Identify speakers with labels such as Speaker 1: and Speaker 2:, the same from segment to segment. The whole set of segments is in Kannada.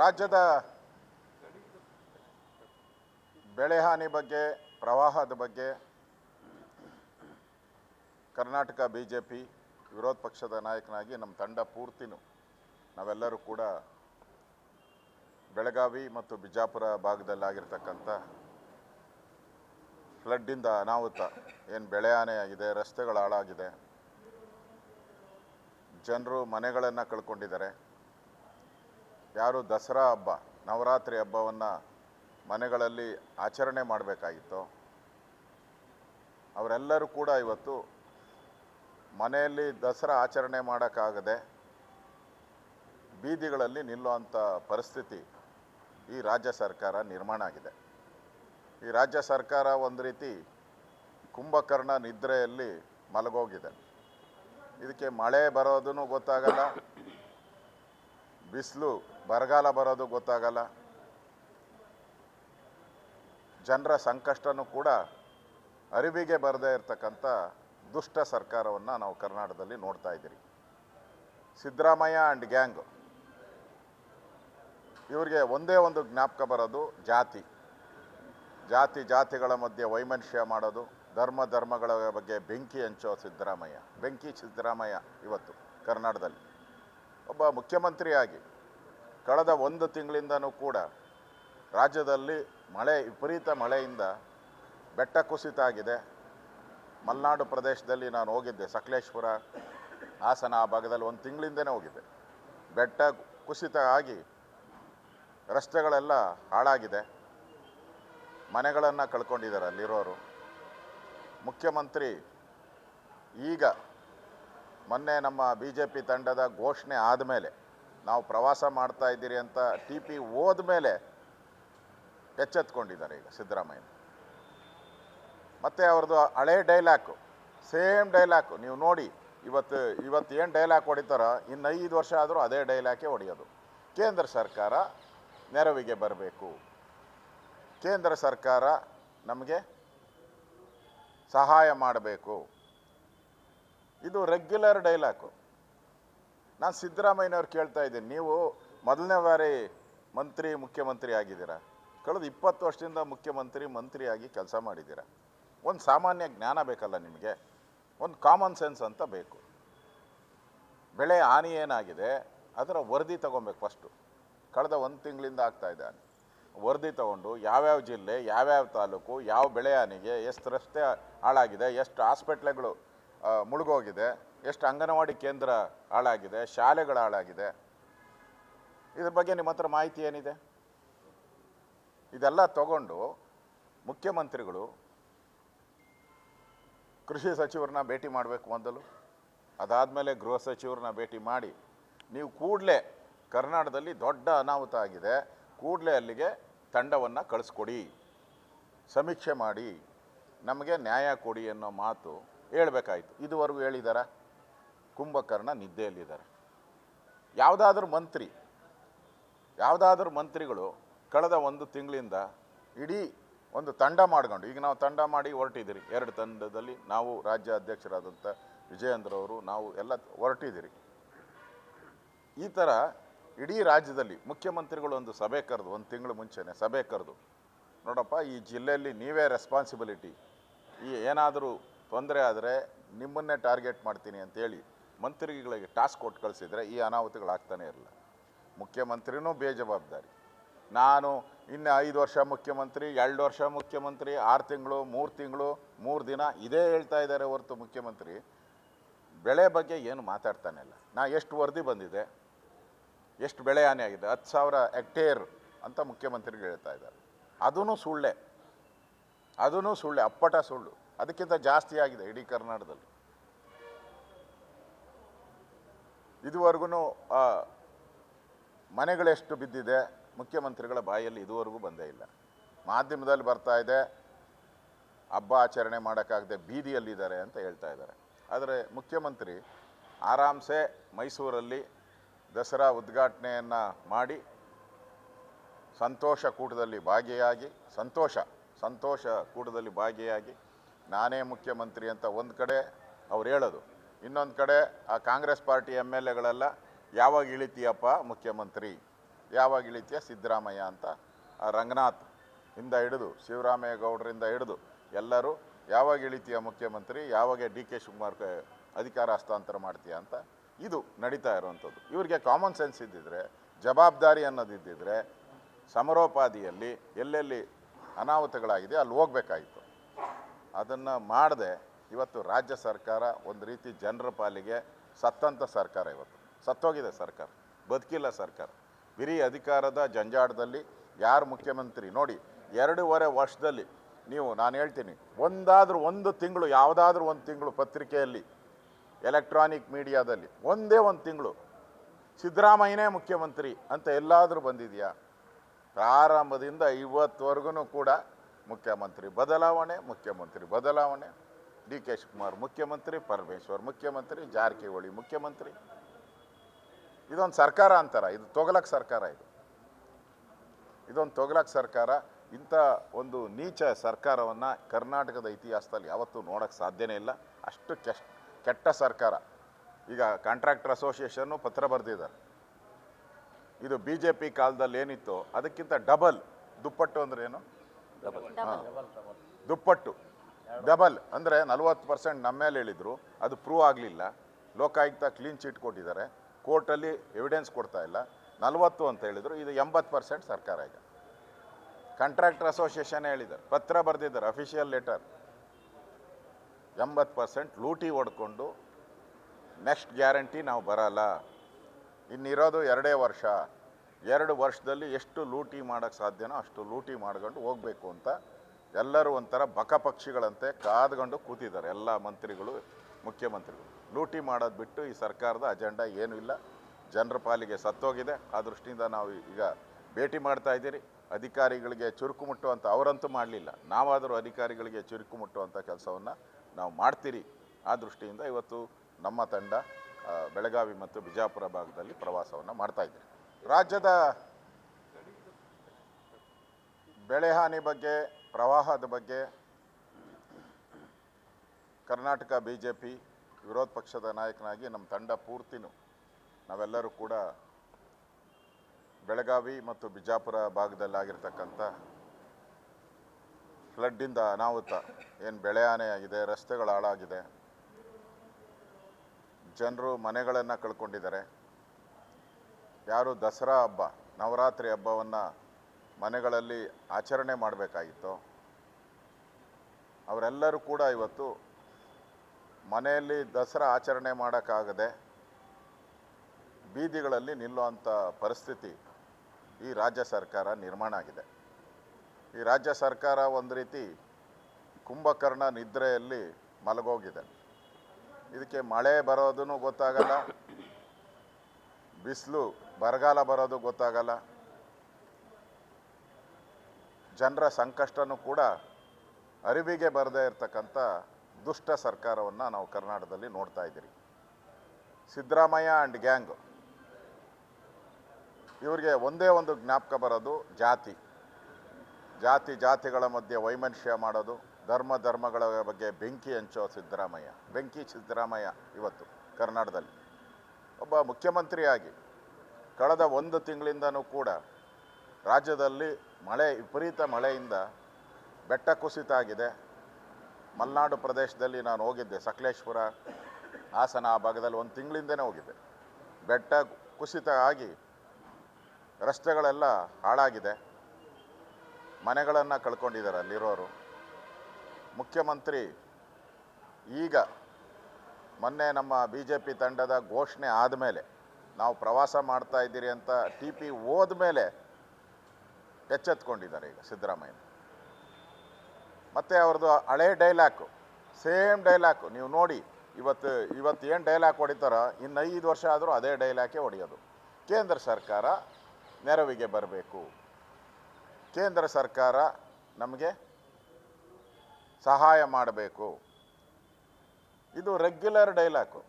Speaker 1: ರಾಜ್ಯದ ಬೆಳೆ ಹಾನಿ ಬಗ್ಗೆ, ಪ್ರವಾಹದ ಬಗ್ಗೆ ಕರ್ನಾಟಕ ಬಿ ಜೆ ಪಿ ವಿರೋಧ ಪಕ್ಷದ ನಾಯಕನಾಗಿ ನಮ್ಮ ತಂಡ ಪೂರ್ತಿನೂ ನಾವೆಲ್ಲರೂ ಕೂಡ ಬೆಳಗಾವಿ ಮತ್ತು ಬಿಜಾಪುರ ಭಾಗದಲ್ಲಾಗಿರ್ತಕ್ಕಂಥ ಫ್ಲಡ್ಡಿಂದ ಅನಾಹುತ, ಏನು ಬೆಳೆ ಹಾನಿ ಆಗಿದೆ ರಸ್ತೆಗಳು ಹಾಳಾಗಿದೆ, ಜನರು ಮನೆಗಳನ್ನು ಕಳ್ಕೊಂಡಿದ್ದಾರೆ. ಯಾರು ದಸರಾ ಹಬ್ಬ, ನವರಾತ್ರಿ ಹಬ್ಬವನ್ನು ಮನೆಗಳಲ್ಲಿ ಆಚರಣೆ ಮಾಡಬೇಕಾಗಿತ್ತು. ಅವರೆಲ್ಲರೂ ಕೂಡ ಇವತ್ತು ಮನೆಯಲ್ಲಿ ದಸರಾ ಆಚರಣೆ ಮಾಡೋಕ್ಕಾಗದೆ ಬೀದಿಗಳಲ್ಲಿ ನಿಲ್ಲುವಂಥ ಪರಿಸ್ಥಿತಿ ಈ ರಾಜ್ಯ ಸರ್ಕಾರ ನಿರ್ಮಾಣ ಆಗಿದೆ. ಈ ರಾಜ್ಯ ಸರ್ಕಾರ ಒಂದು ರೀತಿ ಕುಂಭಕರ್ಣ ನಿದ್ರೆಯಲ್ಲಿ ಮಲಗೋಗಿದೆ. ಇದಕ್ಕೆ ಮಳೆ ಬರೋದೂ ಗೊತ್ತಾಗಲ್ಲ. ಬಿಸಿಲು ಬರಗಾಲ ಬರೋದು ಗೊತ್ತಾಗಲ್ಲ. ಜನರ ಸಂಕಷ್ಟನೂ ಕೂಡ ಅರಿವಿಗೆ ಬರದೇ ಇರತಕ್ಕಂಥ ದುಷ್ಟ ಸರ್ಕಾರವನ್ನು ನಾವು ಕರ್ನಾಟಕದಲ್ಲಿ ನೋಡ್ತಾ ಇದ್ದೀರಿ. Siddaramaiah and gang. ಇವರಿಗೆ ಒಂದೇ ಒಂದು ಜ್ಞಾಪಕ ಬರೋದು ಜಾತಿ. ಜಾತಿ ಜಾತಿಗಳ ಮಧ್ಯೆ ವೈಮನುಷ್ಯ ಮಾಡೋದು, ಧರ್ಮ ಧರ್ಮಗಳ ಬಗ್ಗೆ ಬೆಂಕಿ ಹಂಚೋ ಸಿದ್ದರಾಮಯ್ಯ. ಬೆಂಕಿ ಸಿದ್ದರಾಮಯ್ಯ ಇವತ್ತು ಕರ್ನಾಟಕದಲ್ಲಿ. ಒಬ್ಬ ಮುಖ್ಯಮಂತ್ರಿಯಾಗಿ ಕಳೆದ ಒಂದು ತಿಂಗಳಿಂದನೂ ಕೂಡ ರಾಜ್ಯದಲ್ಲಿ ಮಳೆ, ವಿಪರೀತ ಮಳೆಯಿಂದ ಬೆಟ್ಟ ಕುಸಿತ ಆಗಿದೆ ಮಲೆನಾಡು ಪ್ರದೇಶದಲ್ಲಿ ನಾನು ಹೋಗಿದ್ದೆ, ಸಕಲೇಶ್ಪುರ ಹಾಸನ ಆ ಭಾಗದಲ್ಲಿ ಒಂದು ತಿಂಗಳಿಂದನೇ ಹೋಗಿದ್ದೆ. ಬೆಟ್ಟ ಕುಸಿತ ಆಗಿ ರಸ್ತೆಗಳೆಲ್ಲ ಹಾಳಾಗಿದೆ. ಮನೆಗಳನ್ನು ಕಳ್ಕೊಂಡಿದ್ದಾರೆ ಅಲ್ಲಿರೋರು. ಮುಖ್ಯಮಂತ್ರಿ ಈಗ ಮೊನ್ನೆ ನಮ್ಮ ಬಿ ಜೆ ಪಿ ತಂಡದ ಘೋಷಣೆ ಆದಮೇಲೆ ನಾವು ಪ್ರವಾಸ ಮಾಡ್ತಾ ಇದ್ದೀರಿ ಅಂತ ಟಿ ಪಿ ಹೋದ್ಮೇಲೆ ಎಚ್ಚೆತ್ಕೊಂಡಿದ್ದಾರೆ ಈಗ ಸಿದ್ದರಾಮಯ್ಯ. ಮತ್ತು ಅವ್ರದ್ದು ಹಳೆ ಡೈಲಾಕು ಸೇಮ್ ಡೈಲಾಕು ನೀವು ನೋಡಿ, ಇವತ್ತು ಇವತ್ತು ಏನು ಡೈಲಾಗ್ ಹೊಡಿತಾರೋ, ಇನ್ನು ಐದು ವರ್ಷ ಆದರೂ ಅದೇ ಡೈಲಾಕೇ ಹೊಡೆಯೋದು. ಕೇಂದ್ರ ಸರ್ಕಾರ ನೆರವಿಗೆ ಬರಬೇಕು. ಕೇಂದ್ರ ಸರ್ಕಾರ ನಮಗೆ ಸಹಾಯ ಮಾಡಬೇಕು. ಇದು ರೆಗ್ಯುಲರ್ ಡೈಲಾಕು ನಾನು ಸಿದ್ದರಾಮಯ್ಯನವ್ರು ಕೇಳ್ತಾ ಇದ್ದೀನಿ. ನೀವು ಮೊದಲನೇ ಬಾರಿ ಮಂತ್ರಿ, ಮುಖ್ಯಮಂತ್ರಿ ಆಗಿದ್ದೀರಾ? ಕಳೆದ ಇಪ್ಪತ್ತು ವರ್ಷದಿಂದ ಮುಖ್ಯಮಂತ್ರಿ, ಮಂತ್ರಿಯಾಗಿ ಕೆಲಸ ಮಾಡಿದ್ದೀರಾ? ಒಂದು ಸಾಮಾನ್ಯ ಜ್ಞಾನ ಬೇಕಲ್ಲ ನಿಮಗೆ? ಒಂದು ಕಾಮನ್ ಸೆನ್ಸ್ ಅಂತ ಬೇಕು. ಬೆಳೆ ಹಾನಿ ಏನಾಗಿದೆ? ಅದರ ವರದಿ ತೊಗೊಬೇಕು ಫಸ್ಟು ಕಳೆದ ಒಂದು ತಿಂಗಳಿಂದ ಆಗ್ತಾಯಿದೆ ಹಾನಿ ವರದಿ ತೊಗೊಂಡು ಯಾವ್ಯಾವ ಜಿಲ್ಲೆ, ಯಾವ್ಯಾವ ತಾಲೂಕು, ಯಾವ ಬೆಳೆ ಹಾನಿಗೆ, ಎಷ್ಟು ರಸ್ತೆ ಹಾಳಾಗಿದೆ, ಎಷ್ಟು ಹಾಸ್ಪಿಟ್ಲ್ಗಳು ಮುಳುಗೋಗಿದೆ ಎಷ್ಟು ಅಂಗನವಾಡಿ ಕೇಂದ್ರ ಹಾಳಾಗಿದೆ, ಶಾಲೆಗಳು ಹಾಳಾಗಿದೆ. ಇದ್ರ ಬಗ್ಗೆ ನಿಮ್ಮ ಹತ್ರ ಮಾಹಿತಿ ಏನಿದೆ? ಇದೆಲ್ಲ ತಗೊಂಡು ಮುಖ್ಯಮಂತ್ರಿಗಳು ಕೃಷಿ ಸಚಿವರನ್ನ ಭೇಟಿ ಮಾಡಬೇಕು ಮೊದಲು. ಅದಾದಮೇಲೆ ಗೃಹ ಸಚಿವರನ್ನ ಭೇಟಿ ಮಾಡಿ, ನೀವು ಕೂಡಲೇ ಕರ್ನಾಟಕದಲ್ಲಿ ದೊಡ್ಡ ಅನಾಹುತ ಆಗಿದೆ, ಕೂಡಲೇ ಅಲ್ಲಿಗೆ ತಂಡವನ್ನು ಕಳಿಸ್ಕೊಡಿ. ಸಮೀಕ್ಷೆ ಮಾಡಿ, ನಮಗೆ ನ್ಯಾಯ ಕೊಡಿ ಅನ್ನೋ ಮಾತು ಹೇಳಬೇಕಾಯಿತು. ಇದುವರೆಗೂ ಹೇಳಿದಾರ? ಕುಂಭಕರ್ಣ ನಿದ್ದೆಯಲ್ಲಿದ್ದಾರೆ. ಯಾವುದಾದ್ರೂ ಮಂತ್ರಿ, ಯಾವುದಾದ್ರೂ ಮಂತ್ರಿಗಳು ಕಳೆದ ಒಂದು ತಿಂಗಳಿಂದ ಇಡೀ ಒಂದು ತಂಡ ಮಾಡ್ಕೊಂಡು, ಈಗ ನಾವು ತಂಡ ಮಾಡಿ ಹೊರಟಿದ್ದೀರಿ. ಎರಡು ತಂಡದಲ್ಲಿ ನಾವು ರಾಜ್ಯ ಅಧ್ಯಕ್ಷರಾದಂಥ ವಿಜಯೇಂದ್ರವರು ನಾವು ಎಲ್ಲ ಹೊರಟಿದ್ದೀರಿ. ಈ ಥರ ಇಡೀ ರಾಜ್ಯದಲ್ಲಿ ಮುಖ್ಯಮಂತ್ರಿಗಳು ಒಂದು ಸಭೆ ಕರೆದು, ಒಂದು ತಿಂಗಳು ಮುಂಚೆನೆ ಸಭೆ ಕರೆದು, ನೋಡಪ್ಪ, ಈ ಜಿಲ್ಲೆಯಲ್ಲಿ ನೀವೇ ರೆಸ್ಪಾನ್ಸಿಬಿಲಿಟಿ ಈ ಏನಾದರೂ ತೊಂದರೆ ಆದರೆ ನಿಮ್ಮನ್ನೇ ಟಾರ್ಗೆಟ್ ಮಾಡ್ತೀನಿ ಅಂತೇಳಿ ಮಂತ್ರಿಗಳಿಗೆ ಟಾಸ್ಕ್ ಕೊಟ್ಟು ಕಳಿಸಿದರೆ ಈ ಅನಾಹುತಗಳಾಗ್ತಾನೆ ಇರಲ್ಲ. ಮುಖ್ಯಮಂತ್ರಿನೂ ಬೇಜವಾಬ್ದಾರಿ. ನಾನು ಇನ್ನು ಐದು ವರ್ಷ ಮುಖ್ಯಮಂತ್ರಿ, ಎರಡು ವರ್ಷ ಮುಖ್ಯಮಂತ್ರಿ, ಆರು ತಿಂಗಳು, ಮೂರು ತಿಂಗಳು, ಮೂರು ದಿನ ಇದೇ ಹೇಳ್ತಾ ಇದ್ದಾರೆ ಹೊರತು ಮುಖ್ಯಮಂತ್ರಿ. ಬೆಳೆ ಬಗ್ಗೆ ಏನು ಮಾತಾಡ್ತಾನೆ ಇಲ್ಲ. ನಾ ಎಷ್ಟು ವರದಿ ಬಂದಿದೆ, ಎಷ್ಟು ಬೆಳೆ ಹಾನಿ ಆಗಿದೆ, ಹತ್ತು ಸಾವಿರ ಹೆಕ್ಟೇರ್ ಅಂತ ಮುಖ್ಯಮಂತ್ರಿಗಳು ಹೇಳ್ತಾ ಇದ್ದಾರೆ. ಅದೂ ಸುಳ್ಳೆ. ಅದೂ ಸುಳ್ಳೆ, ಅಪ್ಪಟ ಸುಳ್ಳು. ಅದಕ್ಕಿಂತ ಜಾಸ್ತಿ ಆಗಿದೆ ಇಡೀ ಕರ್ನಾಟಕದಲ್ಲಿ. ಇದುವರೆಗೂ ಮನೆಗಳೆಷ್ಟು ಬಿದ್ದಿದೆ, ಮುಖ್ಯಮಂತ್ರಿಗಳ ಬಾಯಲ್ಲಿ ಇದುವರೆಗೂ ಬಂದೇ ಇಲ್ಲ. ಮಾಧ್ಯಮದಲ್ಲಿ ಬರ್ತಾ ಇದೆ, ಹಬ್ಬ ಆಚರಣೆ ಮಾಡೋಕ್ಕಾಗದೆ ಬೀದಿಯಲ್ಲಿದ್ದಾರೆ ಅಂತ ಹೇಳ್ತಾ ಇದ್ದಾರೆ. ಆದರೆ ಮುಖ್ಯಮಂತ್ರಿ ಆರಾಮ್ಸೆ ಮೈಸೂರಲ್ಲಿ ದಸರಾ ಉದ್ಘಾಟನೆಯನ್ನು ಮಾಡಿ, ಸಂತೋಷ ಕೂಟದಲ್ಲಿ ಭಾಗಿಯಾಗಿ, ಸಂತೋಷ ಸಂತೋಷ ಕೂಟದಲ್ಲಿ ಭಾಗಿಯಾಗಿ, ನಾನೇ ಮುಖ್ಯಮಂತ್ರಿ ಅಂತ ಒಂದು ಕಡೆ ಅವ್ರು ಹೇಳೋದು. ಇನ್ನೊಂದು ಕಡೆ ಆ ಕಾಂಗ್ರೆಸ್ ಪಾರ್ಟಿ ಎಂ ಎಲ್ ಎಗಳೆಲ್ಲ, ಯಾವಾಗ ಇಳಿತೀಯಪ್ಪ ಮುಖ್ಯಮಂತ್ರಿ? ಯಾವಾಗ ಇಳಿತೀಯ ಸಿದ್ದರಾಮಯ್ಯ ಅಂತ ಆ ರಂಗನಾಥ್ ಇಂದ ಹಿಡಿದು, ಶಿವರಾಮೇಗೌಡರಿಂದ ಗೌಡರಿಂದ ಹಿಡಿದು ಎಲ್ಲರೂ ಯಾವಾಗ ಇಳಿತೀಯ ಮುಖ್ಯಮಂತ್ರಿ, ಯಾವಾಗ ಡಿ ಕೆ ಶಿವಕುಮಾರ್ ಅಧಿಕಾರ ಹಸ್ತಾಂತರ ಮಾಡ್ತೀಯ ಅಂತ ಇದು ನಡೀತಾ ಇರುವಂಥದ್ದು. ಇವರಿಗೆ ಕಾಮನ್ ಸೆನ್ಸ್ ಇದ್ದಿದ್ರೆ, ಜವಾಬ್ದಾರಿ ಅನ್ನೋದಿದ್ದಿದ್ರೆ ಸಮರೋಪಾದಿಯಲ್ಲಿ ಎಲ್ಲೆಲ್ಲಿ ಅನಾಹುತಗಳಾಗಿದೆ, ಅಲ್ಲಿ ಹೋಗಬೇಕಾಯಿತು. ಅದನ್ನು ಮಾಡದೆ ಇವತ್ತು ರಾಜ್ಯ ಸರ್ಕಾರ ಒಂದು ರೀತಿ ಜನರ ಪಾಲಿಗೆ ಸತ್ತಂಥ ಸರ್ಕಾರ ಇವತ್ತು. ಸತ್ತೋಗಿದೆ ಸರ್ಕಾರ, ಬದುಕಿಲ್ಲ ಸರ್ಕಾರ. ಬಿರಿ ಅಧಿಕಾರದ ಜಂಜಾಟದಲ್ಲಿ ಯಾರು ಮುಖ್ಯಮಂತ್ರಿ ನೋಡಿ ಎರಡೂವರೆ ವರ್ಷದಲ್ಲಿ ನೀವು, ನಾನು ಹೇಳ್ತೀನಿ, ಒಂದಾದರೂ ಒಂದು ತಿಂಗಳು, ಯಾವುದಾದ್ರೂ ಒಂದು ತಿಂಗಳು ಪತ್ರಿಕೆಯಲ್ಲಿ, ಎಲೆಕ್ಟ್ರಾನಿಕ್ ಮೀಡಿಯಾದಲ್ಲಿ, ಒಂದೇ ಒಂದು ತಿಂಗಳು, ಸಿದ್ದರಾಮಯ್ಯನೇ ಮುಖ್ಯಮಂತ್ರಿ ಅಂತ ಎಲ್ಲಾದರೂ ಬಂದಿದೆಯಾ? ಪ್ರಾರಂಭದಿಂದ ಇವತ್ತುವರೆಗೂ ಕೂಡ ಮುಖ್ಯಮಂತ್ರಿ ಬದಲಾವಣೆ ಮುಖ್ಯಮಂತ್ರಿ ಬದಲಾವಣೆ. ಡಿ ಕೆ ಶಿವಕುಮಾರ್ ಮುಖ್ಯಮಂತ್ರಿ ಪರಮೇಶ್ವರ್ ಮುಖ್ಯಮಂತ್ರಿ ಜಾರಕಿಹೊಳಿ ಮುಖ್ಯಮಂತ್ರಿ. ಇದೊಂದು ಸರ್ಕಾರ ಅಂತಾರ ಇದು ತೊಗಲಕ್ ಸರ್ಕಾರ ಇದು. ಇದೊಂದು ತೊಗಲಕ್ ಸರ್ಕಾರ ಇಂಥ ಒಂದು ನೀಚ ಸರ್ಕಾರವನ್ನು ಕರ್ನಾಟಕದ ಇತಿಹಾಸದಲ್ಲಿ ಯಾವತ್ತೂ ನೋಡೋಕ್ಕೆ ಸಾಧ್ಯನೇ ಇಲ್ಲ. ಅಷ್ಟು ಕೆಟ್ಟ ಸರ್ಕಾರ. ಈಗ ಕಾಂಟ್ರಾಕ್ಟರ್ ಅಸೋಸಿಯೇಷನ್ನು ಪತ್ರ ಬರೆದಿದ್ದಾರೆ. ಇದು ಬಿ ಜೆ ಪಿ ಕಾಲದಲ್ಲಿ ಏನಿತ್ತು ಅದಕ್ಕಿಂತ ಡಬಲ್ ದುಪ್ಪಟ್ಟು ಅಂದ್ರೆ ಏನು? ಹಾ. ದುಪ್ಪಟ್ಟು. ಡಬಲ್ ಅಂದರೆ ನಲ್ವತ್ತು ಪರ್ಸೆಂಟ್ ನಮ್ಮ ಮೇಲೆ ಹೇಳಿದರು, ಅದು ಪ್ರೂವ್ ಆಗಲಿಲ್ಲ. ಲೋಕಾಯುಕ್ತ ಕ್ಲೀನ್ ಚೀಟ್ ಕೊಟ್ಟಿದ್ದಾರೆ. ಕೋರ್ಟಲ್ಲಿ ಎವಿಡೆನ್ಸ್ ಕೊಡ್ತಾ ಇಲ್ಲ. ನಲವತ್ತು ಅಂತ ಹೇಳಿದರು, ಇದು ಎಂಬತ್ತು ಪರ್ಸೆಂಟ್ ಸರ್ಕಾರ ಈಗ. ಕಾಂಟ್ರಾಕ್ಟರ್ ಅಸೋಸಿಯೇಷನ್ ಹೇಳಿದ್ದಾರೆ, ಪತ್ರ ಬರೆದಿದ್ದಾರೆ ಅಫಿಷಿಯಲ್ ಲೆಟರ್ ಎಂಬತ್ತು ಪರ್ಸೆಂಟ್ ಲೂಟಿ ಹೊಡ್ಕೊಂಡು ನೆಕ್ಸ್ಟ್ ಗ್ಯಾರಂಟಿ ನಾವು ಬರಲ್ಲ. ಇನ್ನಿರೋದು ಎರಡೇ ವರ್ಷ. ಎರಡು ವರ್ಷದಲ್ಲಿ ಎಷ್ಟು ಲೂಟಿ ಮಾಡೋಕ್ಕೆ ಸಾಧ್ಯನೋ ಅಷ್ಟು ಲೂಟಿ ಮಾಡ್ಕೊಂಡು ಹೋಗಬೇಕು ಅಂತ ಎಲ್ಲರೂ ಒಂಥರ ಬಕಪಕ್ಷಿಗಳಂತೆ ಕಾದ್ಕೊಂಡು ಕೂತಿದ್ದಾರೆ ಎಲ್ಲ ಮಂತ್ರಿಗಳು, ಮುಖ್ಯಮಂತ್ರಿಗಳು. ಲೂಟಿ ಮಾಡೋದು ಬಿಟ್ಟು ಈ ಸರ್ಕಾರದ ಅಜೆಂಡಾ ಏನೂ ಇಲ್ಲ. ಜನರ ಪಾಲಿಗೆ ಸತ್ತೋಗಿದೆ. ಆ ದೃಷ್ಟಿಯಿಂದ ನಾವು ಈಗ ಭೇಟಿ ಮಾಡ್ತಾ ಇದ್ದೀರಿ. ಅಧಿಕಾರಿಗಳಿಗೆ ಚುರುಕು ಮುಟ್ಟುವಂಥ ಅವರಂತೂ ಮಾಡಲಿಲ್ಲ. ನಾವಾದರೂ ಅಧಿಕಾರಿಗಳಿಗೆ ಚುರುಕು ಮುಟ್ಟುವಂಥ ಕೆಲಸವನ್ನು ನಾವು ಮಾಡ್ತೀರಿ. ಆ ದೃಷ್ಟಿಯಿಂದ ಇವತ್ತು ನಮ್ಮ ತಂಡ ಬೆಳಗಾವಿ ಮತ್ತು ಬಿಜಾಪುರ ಭಾಗದಲ್ಲಿ ಪ್ರವಾಸವನ್ನು ಮಾಡ್ತಾ ಇದ್ದೀರಿ. ರಾಜ್ಯದ ಬೆಳೆ ಹಾನಿ ಬಗ್ಗೆ, ಪ್ರವಾಹದ ಬಗ್ಗೆ ಕರ್ನಾಟಕ ಬಿ ಜೆ ಪಿ ವಿರೋಧ ಪಕ್ಷದ ನಾಯಕನಾಗಿ ನಮ್ಮ ತಂಡ ಪೂರ್ತಿನೂ ನಾವೆಲ್ಲರೂ ಕೂಡ ಬೆಳಗಾವಿ ಮತ್ತು ಬಿಜಾಪುರ ಭಾಗದಲ್ಲಾಗಿರ್ತಕ್ಕಂಥ ಫ್ಲಡ್ಡಿಂದ ಅನಾಹುತ, ಏನು ಬೆಳೆ ಹಾನಿ ಆಗಿದೆ ರಸ್ತೆಗಳು ಹಾಳಾಗಿದೆ, ಜನರು ಮನೆಗಳನ್ನು ಕಳ್ಕೊಂಡಿದ್ದಾರೆ. ಯಾರು ದಸರಾ ಹಬ್ಬ, ನವರಾತ್ರಿ ಹಬ್ಬವನ್ನು ಮನೆಗಳಲ್ಲಿ ಆಚರಣೆ ಮಾಡಬೇಕಾಗಿತ್ತು. ಅವರೆಲ್ಲರೂ ಕೂಡ ಇವತ್ತು ಮನೆಯಲ್ಲಿ ದಸರಾ ಆಚರಣೆ ಮಾಡೋಕ್ಕಾಗದೆ ಬೀದಿಗಳಲ್ಲಿ ನಿಲ್ಲುವಂಥ ಪರಿಸ್ಥಿತಿ ಈ ರಾಜ್ಯ ಸರ್ಕಾರ ನಿರ್ಮಾಣ ಆಗಿದೆ. ಈ ರಾಜ್ಯ ಸರ್ಕಾರ ಒಂದು ರೀತಿ ಕುಂಭಕರ್ಣ ನಿದ್ರೆಯಲ್ಲಿ ಮಲಗೋಗಿದೆ. ಇದಕ್ಕೆ ಮಳೆ ಬರೋದೂ ಗೊತ್ತಾಗಲ್ಲ, ಬಿಸಿಲು ಬರಗಾಲ ಬರೋದು ಗೊತ್ತಾಗಲ್ಲ. ಜನರ ಸಂಕಷ್ಟನೂ ಕೂಡ ಅರಿವಿಗೆ ಬರದೇ ಇರತಕ್ಕಂಥ ದುಷ್ಟ ಸರ್ಕಾರವನ್ನು ನಾವು ಕರ್ನಾಟಕದಲ್ಲಿ ನೋಡ್ತಾ ಇದ್ದೀರಿ. Siddaramaiah and gang. ಇವರಿಗೆ ಒಂದೇ ಒಂದು ಜ್ಞಾಪಕ ಬರೋದು ಜಾತಿ. ಜಾತಿ ಜಾತಿಗಳ ಮಧ್ಯೆ ವೈಮನುಷ್ಯ ಮಾಡೋದು, ಧರ್ಮ ಧರ್ಮಗಳ ಬಗ್ಗೆ ಬೆಂಕಿ ಹಂಚೋ ಸಿದ್ದರಾಮಯ್ಯ. ಬೆಂಕಿ ಸಿದ್ದರಾಮಯ್ಯ ಇವತ್ತು ಕರ್ನಾಟಕದಲ್ಲಿ. ಒಬ್ಬ ಮುಖ್ಯಮಂತ್ರಿಯಾಗಿ ಕಳೆದ ಒಂದು ತಿಂಗಳಿಂದನೂ ಕೂಡ ರಾಜ್ಯದಲ್ಲಿ ಮಳೆ, ವಿಪರೀತ ಮಳೆಯಿಂದ ಬೆಟ್ಟ ಕುಸಿತ ಆಗಿದೆ. ಮಲೆನಾಡು ಪ್ರದೇಶದಲ್ಲಿ ನಾನು ಹೋಗಿದ್ದೆ, ಸಕಲೇಶ್ಪುರ ಹಾಸನ ಆ ಭಾಗದಲ್ಲಿ ಒಂದು ತಿಂಗಳಿಂದನೇ ಹೋಗಿದ್ದೆ. ಬೆಟ್ಟ ಕುಸಿತ ಆಗಿ ರಸ್ತೆಗಳೆಲ್ಲ ಹಾಳಾಗಿದೆ. ಮನೆಗಳನ್ನು ಕಳ್ಕೊಂಡಿದ್ದಾರೆ ಅಲ್ಲಿರೋರು. ಮುಖ್ಯಮಂತ್ರಿ ಈಗ ಮೊನ್ನೆ ನಮ್ಮ ಬಿ ಜೆ ಪಿ ತಂಡದ ಘೋಷಣೆ ಆದಮೇಲೆ, ನಾವು ಪ್ರವಾಸ ಮಾಡ್ತಾ ಇದ್ದೀರಿ ಅಂತ ಟಿ ಪಿ ಹೋದ್ಮೇಲೆ ಎಚ್ಚೆತ್ಕೊಂಡಿದ್ದಾರೆ ಈಗ ಸಿದ್ದರಾಮಯ್ಯ. ಮತ್ತು ಅವ್ರದ್ದು ಹಳೆ ಡೈಲಾಕು, ಸೇಮ್ ಡೈಲಾಕು, ನೀವು ನೋಡಿ, ಇವತ್ತು ಇವತ್ತು ಏನು ಡೈಲಾಗ್ ಹೊಡಿತಾರೋ, ಇನ್ನು ಐದು ವರ್ಷ ಆದರೂ ಅದೇ ಡೈಲಾಕೆ ಹೊಡೆಯೋದು. ಕೇಂದ್ರ ಸರ್ಕಾರ ನೆರವಿಗೆ ಬರಬೇಕು. ಕೇಂದ್ರ ಸರ್ಕಾರ ನಮಗೆ ಸಹಾಯ ಮಾಡಬೇಕು. ಇದು ರೆಗ್ಯುಲರ್ ಡೈಲಾಕು.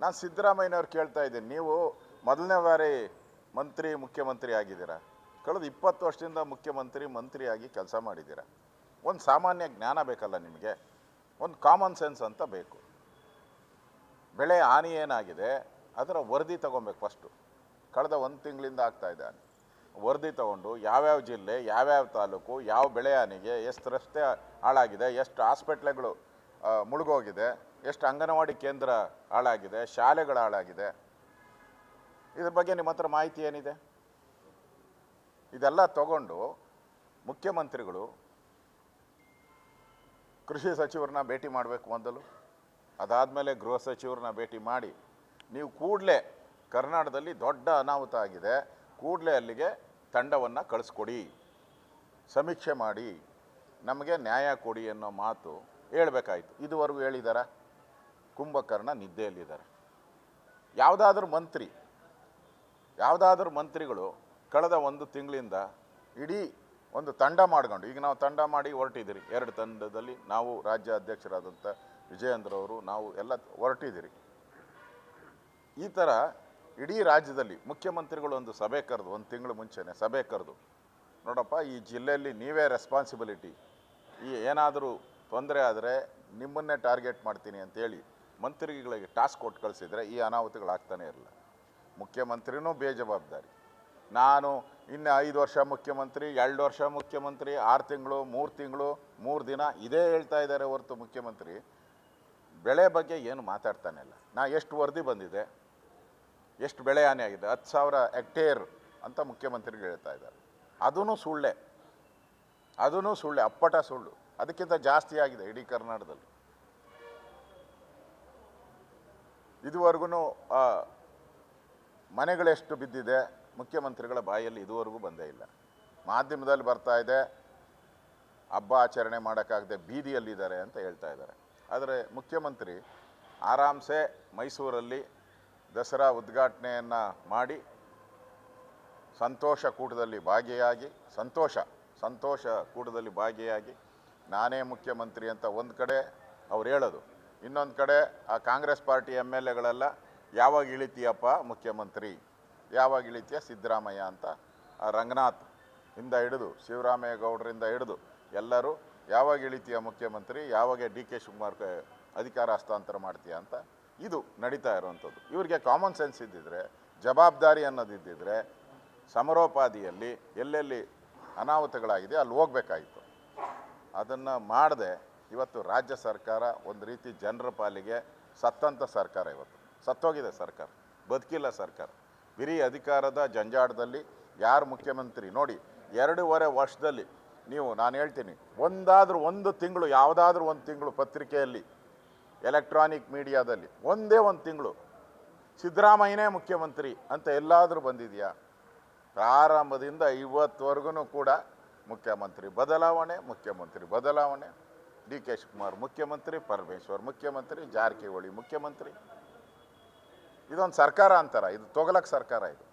Speaker 1: ನಾನು ಸಿದ್ದರಾಮಯ್ಯನವ್ರು ಕೇಳ್ತಾ ಇದ್ದೀನಿ, ನೀವು ಮೊದಲನೇ ಬಾರಿ ಮಂತ್ರಿ, ಮುಖ್ಯಮಂತ್ರಿ ಆಗಿದ್ದೀರಾ? ಕಳೆದ ಇಪ್ಪತ್ತು ವರ್ಷದಿಂದ ಮುಖ್ಯಮಂತ್ರಿ ಮಂತ್ರಿಯಾಗಿ ಕೆಲಸ ಮಾಡಿದ್ದೀರ? ಒಂದು ಸಾಮಾನ್ಯ ಜ್ಞಾನ ಬೇಕಲ್ಲ ನಿಮಗೆ? ಒಂದು ಕಾಮನ್ ಸೆನ್ಸ್ ಅಂತ ಬೇಕು. ಬೆಳೆ ಹಾನಿ ಏನಾಗಿದೆ? ಅದರ ವರದಿ ತೊಗೊಬೇಕು ಫಸ್ಟು ಕಳೆದ ಒಂದು ತಿಂಗಳಿಂದ ಆಗ್ತಾ ಇದೆ ಹಾನಿ ವರದಿ ತೊಗೊಂಡು ಯಾವ್ಯಾವ ಜಿಲ್ಲೆ, ಯಾವ್ಯಾವ ತಾಲೂಕು, ಯಾವ ಬೆಳೆ ಹಾನಿಗೆ ಎಷ್ಟು ರಸ್ತೆ ಹಾಳಾಗಿದೆ, ಎಷ್ಟು ಹಾಸ್ಪಿಟ್ಲ್ಗಳು ಮುಳುಗೋಗಿದೆ, ಎಷ್ಟು ಅಂಗನವಾಡಿ ಕೇಂದ್ರ ಹಾಳಾಗಿದೆ, ಶಾಲೆಗಳು ಹಾಳಾಗಿದೆ. ಇದ್ರ ಬಗ್ಗೆ ನಿಮ್ಮ ಹತ್ರ ಮಾಹಿತಿ ಏನಿದೆ? ಇದೆಲ್ಲ ತಗೊಂಡು ಮುಖ್ಯಮಂತ್ರಿಗಳು ಕೃಷಿ ಸಚಿವರನ್ನ ಭೇಟಿ ಮಾಡಬೇಕು ಮೊದಲು. ಅದಾದಮೇಲೆ ಗೃಹ ಸಚಿವರನ್ನ ಭೇಟಿ ಮಾಡಿ. ನೀವು ಕೂಡಲೇ ಕರ್ನಾಟಕದಲ್ಲಿ ದೊಡ್ಡ ಅನಾಹುತ ಆಗಿದೆ. ಕೂಡಲೇ ಅಲ್ಲಿಗೆ ತಂಡವನ್ನು ಕಳಿಸ್ಕೊಡಿ. ಸಮೀಕ್ಷೆ ಮಾಡಿ. ನಮಗೆ ನ್ಯಾಯ ಕೊಡಿ ಅನ್ನೋ ಮಾತು ಹೇಳಬೇಕಾಯಿತು. ಇದುವರೆಗೂ ಹೇಳಿದಾರ? ಕುಂಭಕರ್ಣ ನಿದ್ದೆಯಲ್ಲಿದ್ದಾರೆ. ಯಾವುದಾದ್ರೂ ಮಂತ್ರಿ, ಯಾವುದಾದ್ರೂ ಮಂತ್ರಿಗಳು ಕಳೆದ ಒಂದು ತಿಂಗಳಿಂದ ಇಡೀ ಒಂದು ತಂಡ ಮಾಡ್ಕೊಂಡು, ಈಗ ನಾವು ತಂಡ ಮಾಡಿ ಹೊರಟಿದ್ದೀರಿ. ಎರಡು ತಂಡದಲ್ಲಿ ನಾವು ರಾಜ್ಯ ಅಧ್ಯಕ್ಷರಾದಂಥ ವಿಜಯೇಂದ್ರವರು ನಾವು ಎಲ್ಲ ಹೊರಟಿದ್ದೀರಿ. ಈ ಥರ ಇಡೀ ರಾಜ್ಯದಲ್ಲಿ ಮುಖ್ಯಮಂತ್ರಿಗಳು ಒಂದು ಸಭೆ ಕರೆದು, ಒಂದು ತಿಂಗಳು ಮುಂಚೆನೆ ಸಭೆ ಕರೆದು, ನೋಡಪ್ಪ, ಈ ಜಿಲ್ಲೆಯಲ್ಲಿ ನೀವೇ ರೆಸ್ಪಾನ್ಸಿಬಿಲಿಟಿ ಈ ಏನಾದರೂ ತೊಂದರೆ ಆದರೆ ನಿಮ್ಮನ್ನೇ ಟಾರ್ಗೆಟ್ ಮಾಡ್ತೀನಿ ಅಂತೇಳಿ ಮಂತ್ರಿಗಳಿಗೆ ಟಾಸ್ಕ್ ಕೊಟ್ಟು ಕಳಿಸಿದರೆ ಈ ಅನಾಹುತಗಳಾಗ್ತಾನೆ ಇರಲ್ಲ ಮುಖ್ಯಮಂತ್ರಿನೂ ಬೇಜವಾಬ್ದಾರಿ. ನಾನು ಇನ್ನು ಐದು ವರ್ಷ ಮುಖ್ಯಮಂತ್ರಿ, ಎರಡು ವರ್ಷ ಮುಖ್ಯಮಂತ್ರಿ, ಆರು ತಿಂಗಳು, ಮೂರು ತಿಂಗಳು, ಮೂರು ದಿನ ಇದೇ ಹೇಳ್ತಾ ಇದ್ದಾರೆ ಹೊರತು ಮುಖ್ಯಮಂತ್ರಿ. ಬೆಳೆ ಬಗ್ಗೆ ಏನು ಮಾತಾಡ್ತಾನೆ ಇಲ್ಲ. ನಾ ಎಷ್ಟು ವರದಿ ಬಂದಿದೆ, ಎಷ್ಟು ಬೆಳೆ ಹಾನಿ ಆಗಿದೆ, ಹತ್ತು ಸಾವಿರ ಹೆಕ್ಟೇರ್ ಅಂತ ಮುಖ್ಯಮಂತ್ರಿಗಳು ಹೇಳ್ತಾ ಇದ್ದಾರೆ. ಅದೂ ಸುಳ್ಳೆ. ಅದೂ ಸುಳ್ಳೆ, ಅಪ್ಪಟ ಸುಳ್ಳು. ಅದಕ್ಕಿಂತ ಜಾಸ್ತಿ ಆಗಿದೆ ಇಡೀ ಕರ್ನಾಟಕದಲ್ಲಿ. ಇದುವರೆಗೂ ಮನೆಗಳೆಷ್ಟು ಬಿದ್ದಿದೆ ಮುಖ್ಯಮಂತ್ರಿಗಳ ಬಾಯಲ್ಲಿ ಇದುವರೆಗೂ ಬಂದೇ ಇಲ್ಲ. ಮಾಧ್ಯಮದಲ್ಲಿ ಬರ್ತಾ ಇದೆ, ಹಬ್ಬ ಆಚರಣೆ ಮಾಡೋಕ್ಕಾಗದೆ ಬೀದಿಯಲ್ಲಿದ್ದಾರೆ ಅಂತ ಹೇಳ್ತಾ ಇದ್ದಾರೆ. ಆದರೆ ಮುಖ್ಯಮಂತ್ರಿ ಆರಾಮ್ಸೆ ಮೈಸೂರಲ್ಲಿ ದಸರಾ ಉದ್ಘಾಟನೆಯನ್ನು ಮಾಡಿ ಸಂತೋಷ ಕೂಟದಲ್ಲಿ ಭಾಗಿಯಾಗಿ, ಸಂತೋಷ ಸಂತೋಷ ಕೂಟದಲ್ಲಿ ಭಾಗಿಯಾಗಿ ನಾನೇ ಮುಖ್ಯಮಂತ್ರಿ ಅಂತ ಒಂದು ಕಡೆ ಅವ್ರು ಹೇಳೋದು. ಇನ್ನೊಂದು ಕಡೆ ಆ ಕಾಂಗ್ರೆಸ್ ಪಾರ್ಟಿ ಎಂ ಎಲ್ ಎಗಳೆಲ್ಲ, ಯಾವಾಗ ಇಳಿತೀಯಪ್ಪ ಮುಖ್ಯಮಂತ್ರಿ? ಯಾವಾಗ ಇಳಿತೀಯ? ಸಿದ್ದರಾಮಯ್ಯ ಅಂತ. ರಂಗನಾಥ್ ಇಂದ ಹಿಡಿದು ಶಿವರಾಮಯ್ಯ ಗೌಡರಿಂದ ಹಿಡಿದು ಎಲ್ಲರೂ ಯಾವಾಗ ಇಳಿತೀಯ ಮುಖ್ಯಮಂತ್ರಿ? ಯಾವಾಗ ಡಿ ಕೆ ಶಿವಕುಮಾರ್ ಅಧಿಕಾರ ಹಸ್ತಾಂತರ ಮಾಡ್ತೀಯ ಅಂತ. ಇದು ನಡೀತಾ ಇರುವಂಥದ್ದು. ಇವರಿಗೆ ಕಾಮನ್ ಸೆನ್ಸ್ ಇದ್ದಿದ್ರೆ, ಜವಾಬ್ದಾರಿ ಅನ್ನೋದಿದ್ದಿದ್ರೆ ಸಮರೋಪಾದಿಯಲ್ಲಿ ಎಲ್ಲೆಲ್ಲಿ ಅನಾಹುತಗಳಾಗಿದೆ ಅಲ್ಲಿ ಹೋಗ್ಬೇಕಾಗಿತ್ತು ಅದನ್ನು ಮಾಡದೆ ಇವತ್ತು ರಾಜ್ಯ ಸರ್ಕಾರ ಒಂದು ರೀತಿ ಜನರ ಪಾಲಿಗೆ ಸತ್ತಂಥ ಸರ್ಕಾರ ಇವತ್ತು. ಸತ್ತೋಗಿದೆ ಸರ್ಕಾರ. ಬದುಕಿಲ್ಲ ಸರ್ಕಾರ. ಬಿರಿ ಅಧಿಕಾರದ ಜಂಜಾಟದಲ್ಲಿ ಯಾರು ಮುಖ್ಯಮಂತ್ರಿ? ನೋಡಿ, ಎರಡೂವರೆ ವರ್ಷದಲ್ಲಿ ನೀವು, ನಾನು ಹೇಳ್ತೀನಿ, ಒಂದಾದರೂ ಒಂದು ತಿಂಗಳು, ಯಾವುದಾದ್ರೂ ಒಂದು ತಿಂಗಳು ಪತ್ರಿಕೆಯಲ್ಲಿ ಎಲೆಕ್ಟ್ರಾನಿಕ್ ಮೀಡಿಯಾದಲ್ಲಿ ಒಂದೇ ಒಂದು ತಿಂಗಳು, ಸಿದ್ದರಾಮಯ್ಯನೇ ಮುಖ್ಯಮಂತ್ರಿ ಅಂತ ಎಲ್ಲಾದರೂ ಬಂದಿದೆಯಾ? ಪ್ರಾರಂಭದಿಂದ ಇವತ್ತುವರೆಗೂ ಕೂಡ ಮುಖ್ಯಮಂತ್ರಿ ಬದಲಾವಣೆ ಮುಖ್ಯಮಂತ್ರಿ ಬದಲಾವಣೆ. ಡಿ ಕೆ ಶಿವಕುಮಾರ್ ಮುಖ್ಯಮಂತ್ರಿ, ಪರಮೇಶ್ವರ್ ಮುಖ್ಯಮಂತ್ರಿ, ಜಾರಕಿಹೊಳಿ ಮುಖ್ಯಮಂತ್ರಿ. ಇದೊಂದು ಸರ್ಕಾರ ಅಂತಾರ ಇದು ತೊಗಲಕ್ ಸರ್ಕಾರ ಇದು.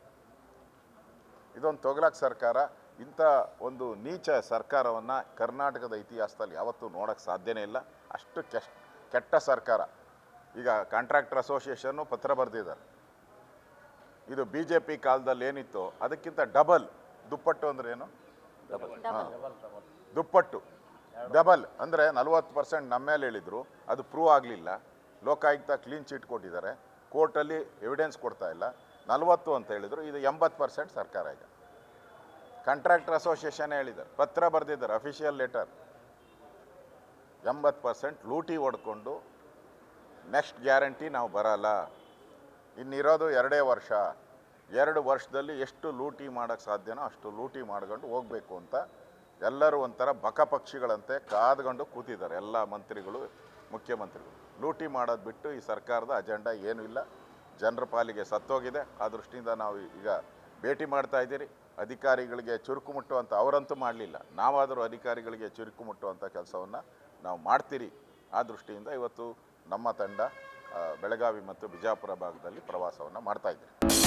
Speaker 1: ಇದೊಂದು ತೊಗಲಕ್ ಸರ್ಕಾರ ಇಂಥ ಒಂದು ನೀಚ ಸರ್ಕಾರವನ್ನು ಕರ್ನಾಟಕದ ಇತಿಹಾಸದಲ್ಲಿ ಯಾವತ್ತೂ ನೋಡೋಕ್ಕೆ ಸಾಧ್ಯನೇ ಇಲ್ಲ. ಅಷ್ಟು ಕೆಟ್ಟ ಸರ್ಕಾರ. ಈಗ ಕಾಂಟ್ರಾಕ್ಟರ್ ಅಸೋಸಿಯೇಷನ್ನು ಪತ್ರ ಬರೆದಿದ್ದಾರೆ. ಇದು ಬಿ ಜೆ ಪಿ ಕಾಲದಲ್ಲಿ ಏನಿತ್ತು ಅದಕ್ಕಿಂತ ಡಬಲ್ ದುಪ್ಪಟ್ಟು ಅಂದ್ರೆ ಏನು. ದುಪ್ಪಟ್ಟು. ಡಬಲ್ ಅಂದರೆ ನಲ್ವತ್ತು ಪರ್ಸೆಂಟ್ ನಮ್ಮ ಮೇಲೆ ಹೇಳಿದರು ಅದು ಪ್ರೂವ್ ಆಗಲಿಲ್ಲ. ಲೋಕಾಯುಕ್ತ ಕ್ಲೀನ್ ಚಿಟ್ ಕೊಟ್ಟಿದ್ದಾರೆ. ಕೋರ್ಟಲ್ಲಿ ಎವಿಡೆನ್ಸ್ ಕೊಡ್ತಾ ಇಲ್ಲ. ನಲವತ್ತು ಅಂತ ಹೇಳಿದರು, ಇದು ಎಂಬತ್ತು ಪರ್ಸೆಂಟ್ ಸರ್ಕಾರ ಈಗ ಕಾಂಟ್ರಾಕ್ಟರ್ ಅಸೋಸಿಯೇಷನ್ ಹೇಳಿದ್ದಾರೆ. ಪತ್ರ ಬರೆದಿದ್ದಾರೆ ಅಫಿಷಿಯಲ್ ಲೆಟರ್ ಎಂಬತ್ತು ಪರ್ಸೆಂಟ್ ಲೂಟಿ ಹೊಡ್ಕೊಂಡು ನೆಕ್ಸ್ಟ್ ಗ್ಯಾರಂಟಿ ನಾವು ಬರಲ್ಲ. ಇನ್ನಿರೋದು ಎರಡೇ ವರ್ಷ. ಎರಡು ವರ್ಷದಲ್ಲಿ ಎಷ್ಟು ಲೂಟಿ ಮಾಡೋಕ್ಕೆ ಸಾಧ್ಯನೋ ಅಷ್ಟು ಲೂಟಿ ಮಾಡ್ಕೊಂಡು ಹೋಗಬೇಕು ಅಂತ ಎಲ್ಲರೂ ಒಂಥರ ಬಕಪಕ್ಷಿಗಳಂತೆ ಕಾದ್ಕೊಂಡು ಕೂತಿದ್ದಾರೆ ಎಲ್ಲ ಮಂತ್ರಿಗಳು, ಮುಖ್ಯಮಂತ್ರಿಗಳು. ಲೂಟಿ ಮಾಡೋದು ಬಿಟ್ಟು ಈ ಸರ್ಕಾರದ ಅಜೆಂಡಾ ಏನೂ ಇಲ್ಲ. ಜನರ ಪಾಲಿಗೆ ಸತ್ತೋಗಿದೆ. ಆ ದೃಷ್ಟಿಯಿಂದ ನಾವು ಈಗ ಭೇಟಿ ಮಾಡ್ತಾ ಇದ್ದೀರಿ. ಅಧಿಕಾರಿಗಳಿಗೆ ಚುರುಕು ಮುಟ್ಟುವಂಥ ಅವರಂತೂ ಮಾಡಲಿಲ್ಲ. ನಾವಾದರೂ ಅಧಿಕಾರಿಗಳಿಗೆ ಚುರುಕು ಮುಟ್ಟುವಂಥ ಕೆಲಸವನ್ನು ನಾವು ಮಾಡ್ತೀರಿ. ಆ ದೃಷ್ಟಿಯಿಂದ ಇವತ್ತು ನಮ್ಮ ತಂಡ ಬೆಳಗಾವಿ ಮತ್ತು ಬಿಜಾಪುರ ಭಾಗದಲ್ಲಿ ಪ್ರವಾಸವನ್ನು ಮಾಡ್ತಾ ಇದ್ದೀರಿ.